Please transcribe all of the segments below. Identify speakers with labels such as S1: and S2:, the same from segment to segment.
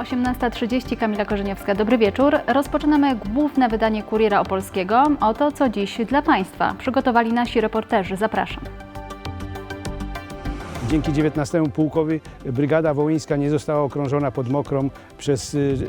S1: 18.30 Kamila Korzeniewska. Dobry wieczór. Rozpoczynamy główne wydanie Kuriera Opolskiego. Oto co dziś dla Państwa przygotowali nasi reporterzy. Zapraszam.
S2: Dzięki 19 pułkowi Brygada Wołyńska nie została okrążona pod Mokrą przez y,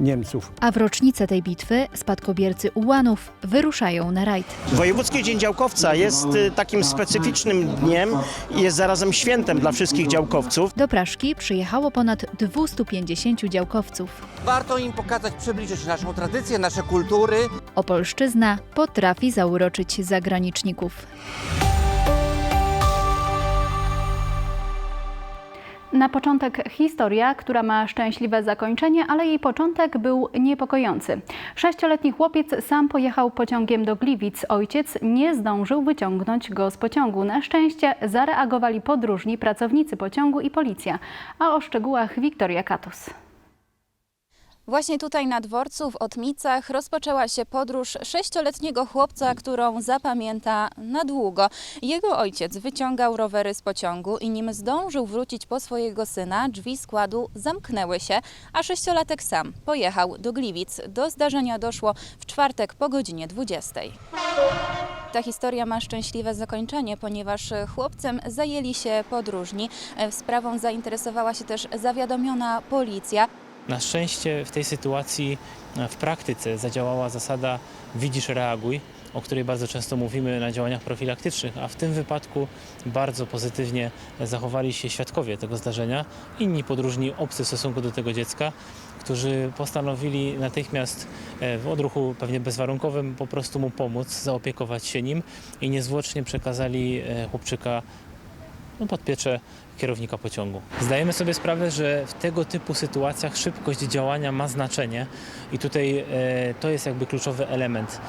S2: Niemców.
S3: A w rocznicę tej bitwy spadkobiercy ułanów wyruszają na rajd.
S4: Wojewódzki Dzień Działkowca jest y, takim specyficznym dniem i jest zarazem świętem dla wszystkich działkowców.
S3: Do Praszki przyjechało ponad 250 działkowców.
S5: Warto im pokazać, przybliżyć naszą tradycję, nasze kultury.
S3: Opolszczyzna potrafi zauroczyć zagraniczników.
S1: Na początek historia, która ma szczęśliwe zakończenie, ale jej początek był niepokojący. Sześcioletni chłopiec sam pojechał pociągiem do Gliwic. Ojciec nie zdążył wyciągnąć go z pociągu. Na szczęście zareagowali podróżni, pracownicy pociągu i policja. A o szczegółach Wiktoria Katus.
S6: Właśnie tutaj na dworcu w Otmicach rozpoczęła się podróż sześcioletniego chłopca, którą zapamięta na długo. Jego ojciec wyciągał rowery z pociągu i nim zdążył wrócić po swojego syna, drzwi składu zamknęły się, a sześciolatek sam pojechał do Gliwic. Do zdarzenia doszło w czwartek po godzinie 20. Ta historia ma szczęśliwe zakończenie, ponieważ chłopcem zajęli się podróżni. Sprawą zainteresowała się też zawiadomiona policja.
S7: Na szczęście w tej sytuacji e, w praktyce zadziałała zasada widzisz, reaguj, o której bardzo często mówimy na działaniach profilaktycznych, a w tym wypadku bardzo pozytywnie zachowali się świadkowie tego zdarzenia, inni podróżni obcy w stosunku do tego dziecka, którzy postanowili natychmiast e, w odruchu pewnie bezwarunkowym po prostu mu pomóc, zaopiekować się nim i niezwłocznie przekazali e, chłopczyka no, pod pieczę kierownika pociągu. Zdajemy sobie sprawę, że w tego typu sytuacjach szybkość działania ma znaczenie i tutaj e, to jest jakby kluczowy element.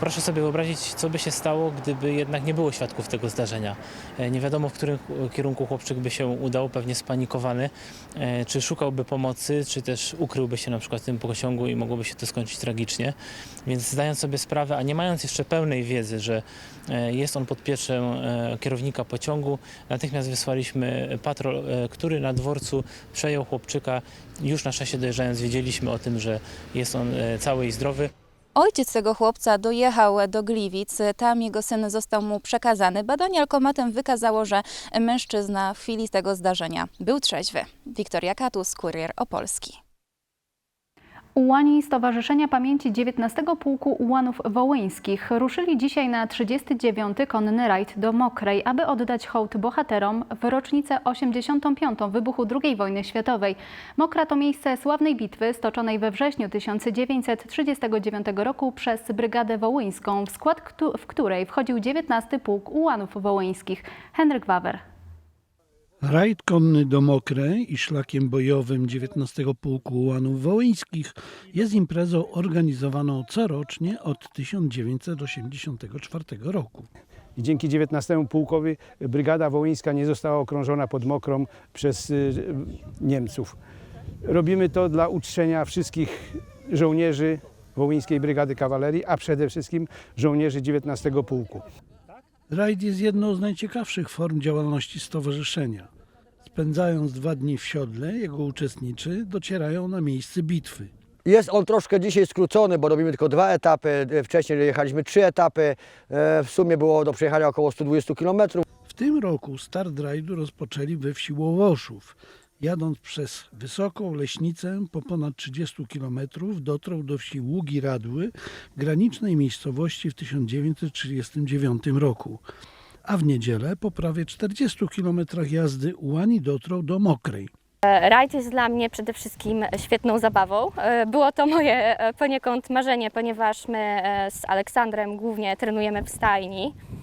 S7: Proszę sobie wyobrazić, co by się stało, gdyby jednak nie było świadków tego zdarzenia. E, nie wiadomo, w którym kierunku chłopczyk by się udał, pewnie spanikowany, e, czy szukałby pomocy, czy też ukryłby się na przykład w tym pociągu i mogłoby się to skończyć tragicznie. Więc zdając sobie sprawę, a nie mając jeszcze pełnej wiedzy, że jest on pod pieczą kierownika pociągu, natychmiast wysłaliśmy patrol, e, który na dworcu przejął chłopczyka. Już na szczęście dojeżdżając wiedzieliśmy o tym, że jest on e, cały i zdrowy.
S6: Ojciec tego chłopca dojechał do Gliwic, tam jego syn został mu przekazany. Badanie alkomatem wykazało, że mężczyzna w chwili tego zdarzenia był trzeźwy. Wiktoria Katus, Kurier Opolski.
S1: Ułani Stowarzyszenia Pamięci XIX Pułku Ułanów Wołyńskich ruszyli dzisiaj na 39. konny rajd do Mokrej, aby oddać hołd bohaterom w rocznicę 85. wybuchu II wojny światowej. Mokra to miejsce sławnej bitwy stoczonej we wrześniu 1939 roku przez Brygadę Wołyńską, w skład w której wchodził XIX Pułk Ułanów Wołyńskich. Henryk Wawer.
S8: Rajd konny do Mokrej i szlakiem bojowym 19 Pułku Ułanów Wołyńskich jest imprezą organizowaną corocznie od 1984 roku.
S2: Dzięki 19 pułkowi Brygada Wołyńska nie została okrążona pod Mokrą przez y, Niemców. Robimy to dla uczczenia wszystkich żołnierzy Wołyńskiej Brygady Kawalerii, a przede wszystkim żołnierzy 19 pułku.
S8: Rajd jest jedną z najciekawszych form działalności stowarzyszenia. Spędzając dwa dni w siodle, jego uczestnicy docierają na miejsce bitwy.
S9: Jest on troszkę dzisiaj skrócony, bo robimy tylko dwa etapy. Wcześniej jechaliśmy trzy etapy. E, W sumie było do przejechania około 120 km.
S8: W tym roku start rajdu rozpoczęli we wsi Łowoszów. Jadąc przez wysoką leśnicę po ponad 30 km dotrą do wsi Ługi Radły, granicznej miejscowości w 1939 roku. A w niedzielę po prawie 40 km jazdy Ułani dotrą do Mokrej.
S10: Rajd jest dla mnie przede wszystkim świetną zabawą. E, Było to moje e, poniekąd marzenie, ponieważ my e, z Aleksandrem głównie trenujemy w stajni, e,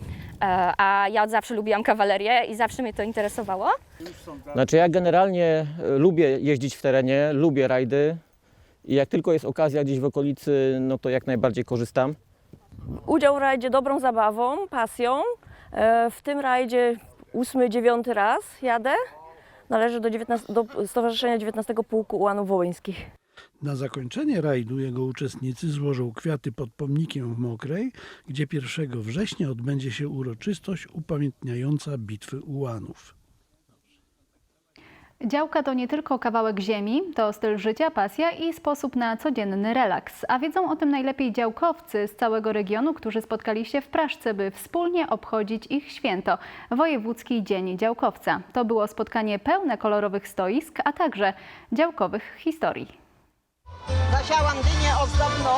S10: a ja od zawsze lubiłam kawalerię i zawsze mnie to interesowało.
S11: Znaczy ja generalnie e, lubię jeździć w terenie, lubię rajdy i jak tylko jest okazja gdzieś w okolicy, no to jak najbardziej korzystam.
S12: Udział w rajdzie dobrą zabawą, pasją. E, W tym rajdzie ósmy, dziewiąty raz jadę. Należy do, 19, do Stowarzyszenia 19 Pułku Ułanów Wołyńskich.
S8: Na zakończenie rajdu jego uczestnicy złożą kwiaty pod pomnikiem w Mokrej, gdzie 1 września odbędzie się uroczystość upamiętniająca bitwy Ułanów.
S1: Działka to nie tylko kawałek ziemi, to styl życia, pasja i sposób na codzienny relaks. A wiedzą o tym najlepiej działkowcy z całego regionu, którzy spotkali się w Praszce, by wspólnie obchodzić ich święto Wojewódzki Dzień Działkowca. To było spotkanie pełne kolorowych stoisk, a także działkowych historii.
S13: Zasiałam dynię ozdobną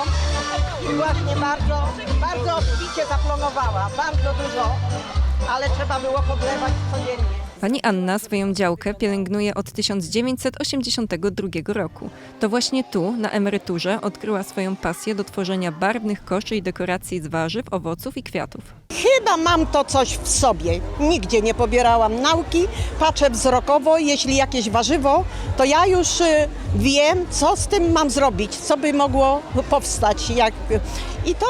S13: i właśnie bardzo, bardzo obficie zaplonowała, bardzo dużo, ale trzeba było podlewać codziennie.
S14: Pani Anna swoją działkę pielęgnuje od 1982 roku. To właśnie tu, na emeryturze, odkryła swoją pasję do tworzenia barwnych koszy i dekoracji z warzyw, owoców i kwiatów.
S13: Chyba mam to coś w sobie. Nigdzie nie pobierałam nauki, patrzę wzrokowo, jeśli jakieś warzywo, to ja już y, wiem, co z tym mam zrobić, co by mogło powstać. Jak... I to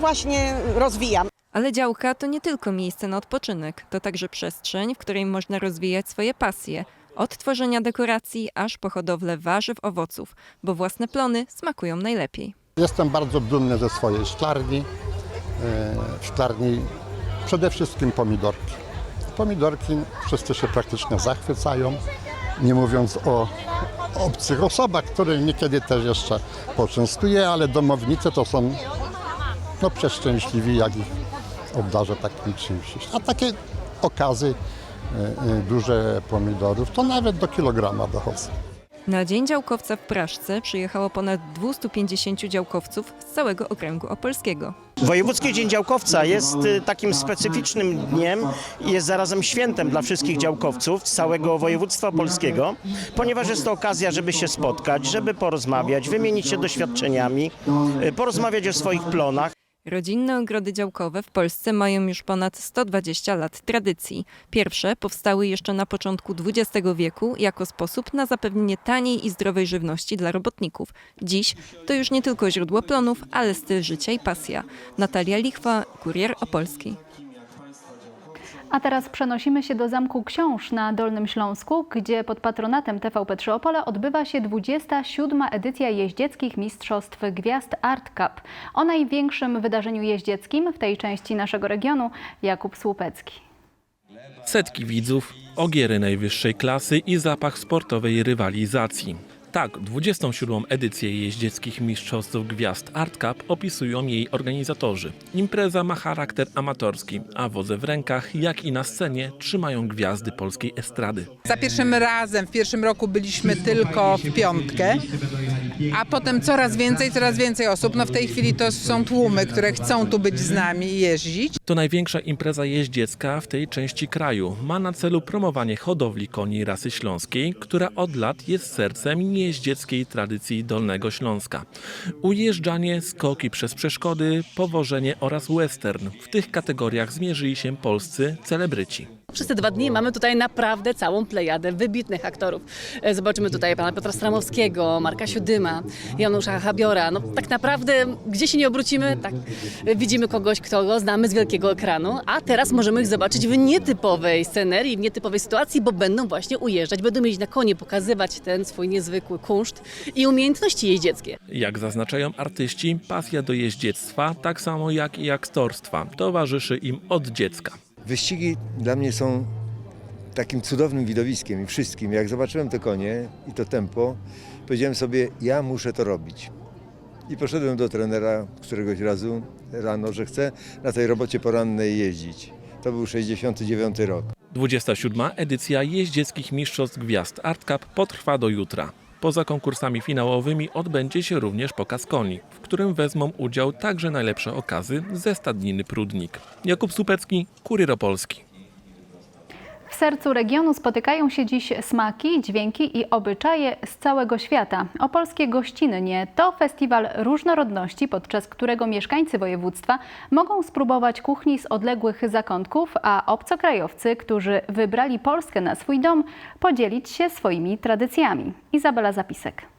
S13: właśnie rozwijam.
S14: Ale działka to nie tylko miejsce na odpoczynek, to także przestrzeń, w której można rozwijać swoje pasje. Od tworzenia dekoracji aż po hodowlę warzyw, owoców, bo własne plony smakują najlepiej.
S15: Jestem bardzo dumny ze swojej szklarni. E, W szklarni przede wszystkim pomidorki. Pomidorki wszyscy się praktycznie zachwycają, nie mówiąc o obcych osobach, których niekiedy też jeszcze poczęstuję, ale domownicy to są no, przeszczęśliwi, jak ich obdarzę takim czymś. A takie okazy e, e, duże pomidorów to nawet do kilograma dochodzą.
S14: Na Dzień Działkowca w Praszce przyjechało ponad 250 działkowców z całego okręgu opolskiego.
S4: Wojewódzki Dzień Działkowca jest y, takim specyficznym dniem i jest zarazem świętem dla wszystkich działkowców z całego województwa polskiego, ponieważ jest to okazja, żeby się spotkać, żeby porozmawiać, wymienić się doświadczeniami, y, porozmawiać o swoich plonach.
S14: Rodzinne ogrody działkowe w Polsce mają już ponad 120 lat tradycji. Pierwsze powstały jeszcze na początku XX wieku jako sposób na zapewnienie taniej i zdrowej żywności dla robotników. Dziś to już nie tylko źródło plonów, ale styl życia i pasja. Natalia Lichwa, Kurier Opolski.
S1: A teraz przenosimy się do Zamku Książ na Dolnym Śląsku, gdzie pod patronatem TVP3 Opole odbywa się 27. edycja jeździeckich Mistrzostw Gwiazd Art Cup. O największym wydarzeniu jeździeckim w tej części naszego regionu Jakub Słupecki.
S16: Setki widzów, ogiery najwyższej klasy i zapach sportowej rywalizacji. Tak, 27. edycję jeździeckich Mistrzostw Gwiazd Art Cup opisują jej organizatorzy. Impreza ma charakter amatorski, a wodze w rękach, jak i na scenie, trzymają gwiazdy polskiej estrady.
S17: Za pierwszym razem, w pierwszym roku byliśmy tylko w piątkę, a potem coraz więcej, coraz więcej osób. No w tej chwili to są tłumy, które chcą tu być z nami i jeździć.
S16: To największa impreza jeździecka w tej części kraju. Ma na celu promowanie hodowli koni rasy śląskiej, która od lat jest sercem jeździeckiej tradycji Dolnego Śląska. Ujeżdżanie, skoki przez przeszkody, powożenie oraz western. W tych kategoriach zmierzyli się polscy celebryci.
S18: Przez te dwa dni mamy tutaj naprawdę całą plejadę wybitnych aktorów. E, Zobaczymy tutaj pana Piotra Stramowskiego, Marka Siódyma, Janusza Habiora. No tak naprawdę, gdzie się nie obrócimy, tak e, widzimy kogoś, kto go znamy z wielkiego ekranu, a teraz możemy ich zobaczyć w nietypowej scenerii, w nietypowej sytuacji, bo będą właśnie ujeżdżać, będą mieć na konie pokazywać ten swój niezwykły kunszt i umiejętności jeździeckie.
S16: Jak zaznaczają artyści, pasja do jeździectwa, tak samo jak i aktorstwa, towarzyszy im od dziecka.
S19: Wyścigi dla mnie są takim cudownym widowiskiem i wszystkim. Jak zobaczyłem te konie i to tempo, powiedziałem sobie, ja muszę to robić. I poszedłem do trenera któregoś razu rano, że chcę na tej robocie porannej jeździć. To był 69 rok.
S16: 27. edycja jeździeckich Mistrzostw Gwiazd Art Cup potrwa do jutra. Poza konkursami finałowymi odbędzie się również pokaz koni, w którym wezmą udział także najlepsze okazy ze stadniny Prudnik. Jakub Supecki, Kurier Opolski.
S1: W sercu regionu spotykają się dziś smaki, dźwięki i obyczaje z całego świata. Opolskie Gościnnie to festiwal różnorodności, podczas którego mieszkańcy województwa mogą spróbować kuchni z odległych zakątków, a obcokrajowcy, którzy wybrali Polskę na swój dom, podzielić się swoimi tradycjami. Izabela Zapisek.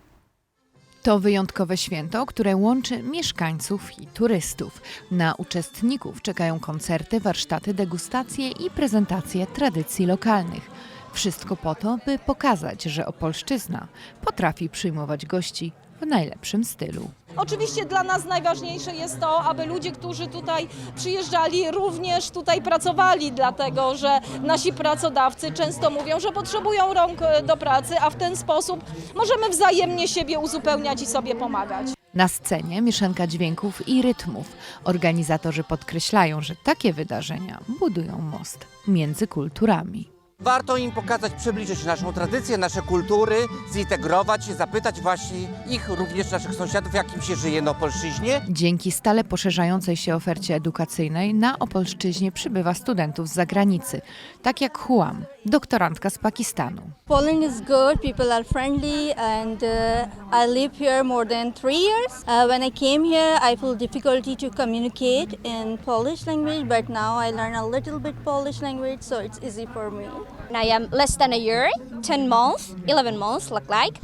S20: To wyjątkowe święto, które łączy mieszkańców i turystów. Na uczestników czekają koncerty, warsztaty, degustacje i prezentacje tradycji lokalnych. Wszystko po to, by pokazać, że Opolszczyzna potrafi przyjmować gości w najlepszym stylu.
S21: Oczywiście dla nas najważniejsze jest to, aby ludzie, którzy tutaj przyjeżdżali, również tutaj pracowali, dlatego że nasi pracodawcy często mówią, że potrzebują rąk e, do pracy, a w ten sposób możemy wzajemnie siebie uzupełniać i sobie pomagać.
S20: Na scenie mieszanka dźwięków i rytmów. Organizatorzy podkreślają, że takie wydarzenia budują most między kulturami.
S5: Warto im pokazać, przybliżyć naszą tradycję, nasze kultury, zintegrować, zapytać właśnie ich, również naszych sąsiadów, jak im się żyje na Opolszczyźnie.
S20: Dzięki stale poszerzającej się ofercie edukacyjnej na Opolszczyźnie przybywa studentów z zagranicy, tak jak Huam, doktorantka z Pakistanu.
S22: Poland is good, people are friendly, and uh, I live here more than three years. Uh, when I came here, I felt difficulty to communicate in Polish language, but now I learn a little bit Polish language, so it's easy for me.
S23: I am less than a year, 10 months, 11 months, look like.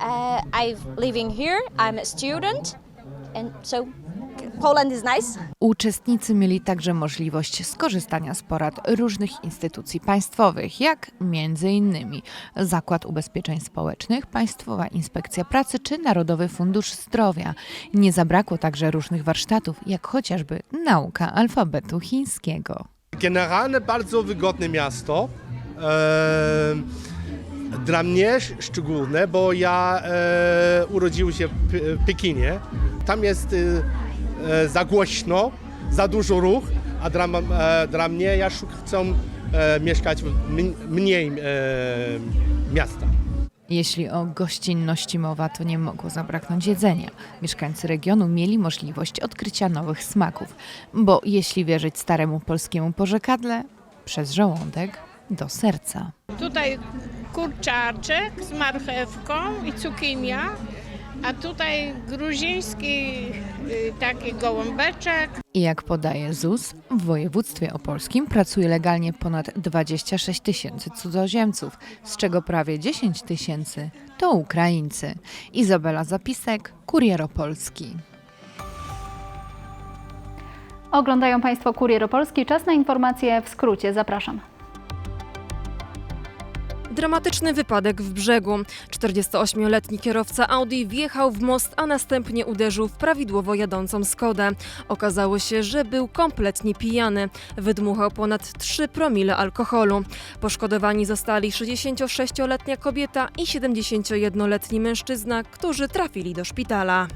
S23: Uh, I'm living here, I'm a student, and so Poland is nice.
S20: Uczestnicy mieli także możliwość skorzystania z porad różnych instytucji państwowych, jak innymi Zakład Ubezpieczeń Społecznych, Państwowa Inspekcja Pracy czy Narodowy Fundusz Zdrowia. Nie zabrakło także różnych warsztatów, jak chociażby nauka alfabetu chińskiego.
S24: Generalnie bardzo wygodne miasto. Eee, dla mnie sz- szczególne, bo ja e, urodziłem się w Pekinie. Tam jest e, za głośno, za dużo ruch, a dla, e, dla mnie ja chcę e, mieszkać mniej e, miasta.
S20: Jeśli o gościnności mowa, to nie mogło zabraknąć jedzenia. Mieszkańcy regionu mieli możliwość odkrycia nowych smaków, bo jeśli wierzyć staremu polskiemu porzekadle, przez żołądek do serca.
S25: Tutaj kurczaczek z marchewką i cukinia, a tutaj gruziński y, taki gołąbeczek.
S20: I jak podaje ZUS, w województwie opolskim pracuje legalnie ponad 26 tysięcy cudzoziemców, z czego prawie 10 tysięcy to Ukraińcy. Izabela Zapisek, Kurier Opolski.
S1: Oglądają Państwo Kurier Opolski. Czas na informacje w skrócie. Zapraszam.
S26: Dramatyczny wypadek w brzegu. 48-letni kierowca Audi wjechał w most, a następnie uderzył w prawidłowo jadącą Skodę. Okazało się, że był kompletnie pijany. Wydmuchał ponad 3 promile alkoholu. Poszkodowani zostali 66-letnia kobieta i 71-letni mężczyzna, którzy trafili do szpitala.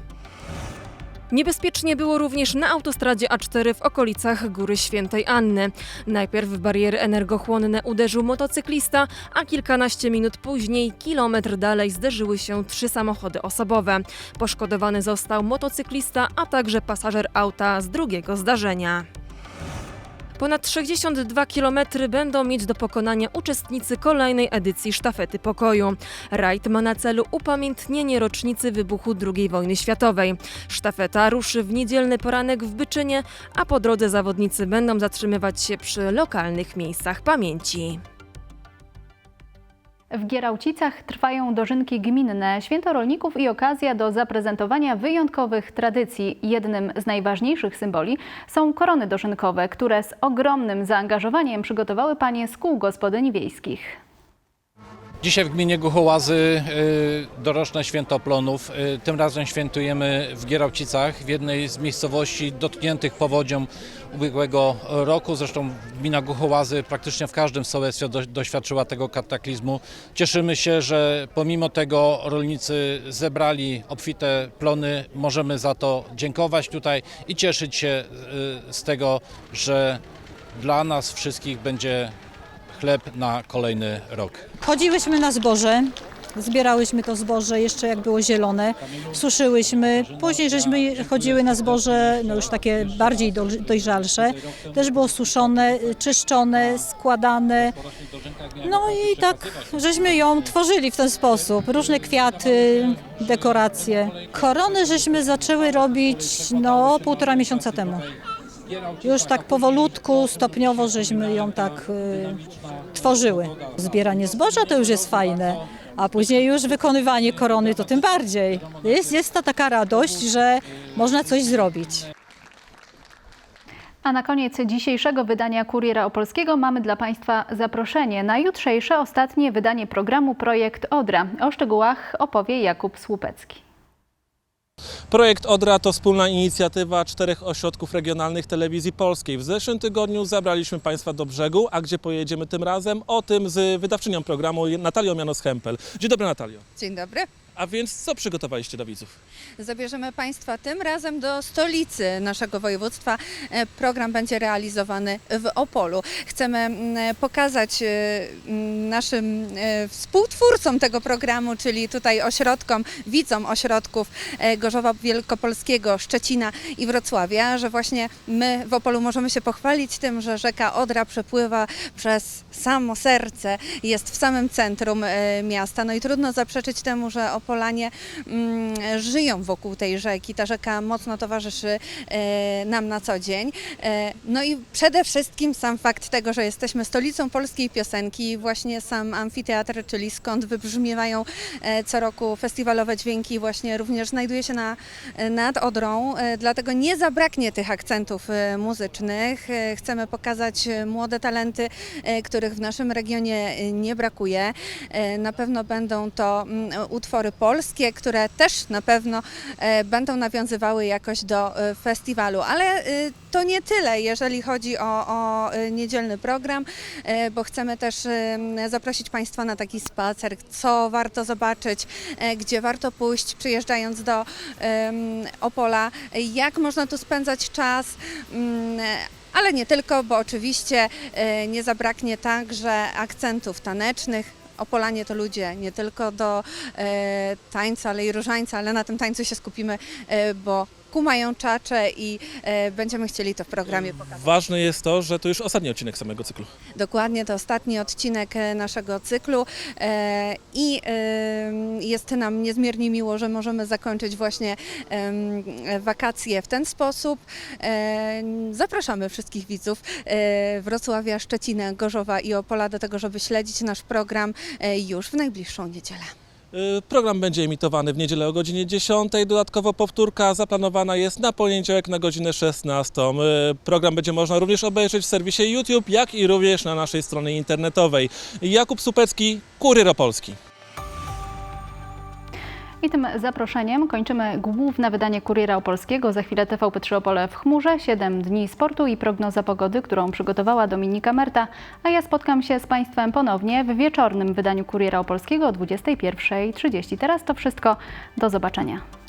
S26: Niebezpiecznie było również na autostradzie A4 w okolicach Góry Świętej Anny. Najpierw w bariery energochłonne uderzył motocyklista, a kilkanaście minut później, kilometr dalej, zderzyły się trzy samochody osobowe. Poszkodowany został motocyklista, a także pasażer auta z drugiego zdarzenia. Ponad 62 km będą mieć do pokonania uczestnicy kolejnej edycji Sztafety Pokoju. Rajd ma na celu upamiętnienie rocznicy wybuchu II wojny światowej. Sztafeta ruszy w niedzielny poranek w Byczynie, a po drodze zawodnicy będą zatrzymywać się przy lokalnych miejscach pamięci.
S1: W Gierałcicach trwają dożynki gminne, święto rolników i okazja do zaprezentowania wyjątkowych tradycji. Jednym z najważniejszych symboli są korony dożynkowe, które z ogromnym zaangażowaniem przygotowały panie z kół gospodyń wiejskich.
S27: Dzisiaj w gminie Głuchołazy y, doroczne święto plonów. Y, Tym razem świętujemy w Gierałcicach, w jednej z miejscowości dotkniętych powodzią ubiegłego roku. Zresztą gmina Głuchołazy praktycznie w każdym sołectwie do, doświadczyła tego kataklizmu. Cieszymy się, że pomimo tego rolnicy zebrali obfite plony. Możemy za to dziękować tutaj i cieszyć się y, z tego, że dla nas wszystkich będzie chleb na kolejny rok.
S28: Chodziłyśmy na zboże, zbierałyśmy to zboże jeszcze jak było zielone, suszyłyśmy. Później żeśmy chodziły na zboże no już takie bardziej do- dojrzalsze. Też było suszone, czyszczone, składane. No i tak żeśmy ją tworzyli w ten sposób. Różne kwiaty, dekoracje. Korony żeśmy zaczęły robić no półtora miesiąca temu. Już tak powolutku, stopniowo żeśmy ją tak y, tworzyły. Zbieranie zboża to już jest fajne, a później już wykonywanie korony to tym bardziej. Jest, jest ta taka radość, że można coś zrobić.
S1: A na koniec dzisiejszego wydania Kuriera Opolskiego mamy dla Państwa zaproszenie na jutrzejsze ostatnie wydanie programu Projekt Odra. O szczegółach opowie Jakub Słupecki.
S16: Projekt Odra to wspólna inicjatywa czterech ośrodków regionalnych telewizji polskiej. W zeszłym tygodniu zabraliśmy Państwa do brzegu, a gdzie pojedziemy tym razem? O tym z wydawczynią programu Natalią Janos-Hempel. Dzień dobry Natalio.
S29: Dzień dobry.
S16: A więc co przygotowaliście dla widzów?
S29: Zabierzemy Państwa tym razem do stolicy naszego województwa. E, Program będzie realizowany w Opolu. Chcemy mm, pokazać e, mm, naszym e, współtwórcom tego programu, czyli tutaj ośrodkom, widzom ośrodków Gorzowa Wielkopolskiego, Szczecina i Wrocławia, że właśnie my w Opolu możemy się pochwalić tym, że rzeka Odra przepływa przez samo serce, jest w samym centrum miasta. No i trudno zaprzeczyć temu, że Opolanie mm, żyją wokół tej rzeki. Ta rzeka mocno towarzyszy e, nam na co dzień. E, no i przede wszystkim sam fakt tego, że jesteśmy stolicą polskiej piosenki, właśnie sam amfiteatr, czyli skąd wybrzmiewają e, co roku festiwalowe dźwięki, właśnie również znajduje się na, nad Odrą, dlatego nie zabraknie tych akcentów muzycznych. Chcemy pokazać młode talenty, których w naszym regionie nie brakuje. Na pewno będą to mm, utwory polskie, które też na pewno e, będą nawiązywały jakoś do e, festiwalu, ale e, to nie tyle, jeżeli chodzi o, o niedzielny program, bo chcemy też zaprosić Państwa na taki spacer, co warto zobaczyć, gdzie warto pójść, przyjeżdżając do Opola, jak można tu spędzać czas. mm, ale nie tylko, bo oczywiście nie zabraknie także akcentów tanecznych. Opolanie to ludzie nie tylko do e, tańca, ale i różańca, ale na tym tańcu się skupimy, e, bo kumają czacze i e, będziemy chcieli to w programie pokazać.
S16: Ważne jest to, że to już ostatni odcinek samego cyklu.
S29: Dokładnie, to ostatni odcinek e, naszego cyklu e, i jest nam niezmiernie miło, że możemy zakończyć właśnie wakacje w ten sposób. Zapraszamy wszystkich widzów Wrocławia, Szczecina, Gorzowa i Opola do tego, żeby śledzić nasz program już w najbliższą niedzielę.
S16: Y, Program będzie emitowany w niedzielę o godzinie 10. Dodatkowo powtórka zaplanowana jest na poniedziałek na godzinę 16. Y, Program będzie można również obejrzeć w serwisie YouTube, jak i również na naszej stronie internetowej. Jakub Supecki, Kurier Opolski.
S1: I tym zaproszeniem kończymy główne wydanie Kuriera Opolskiego. Za chwilę TVP3 Opole w chmurze, 7 dni sportu i prognoza pogody, którą przygotowała Dominika Merta. A ja spotkam się z Państwem ponownie w wieczornym wydaniu Kuriera Opolskiego o 21.30. Teraz to wszystko. Do zobaczenia.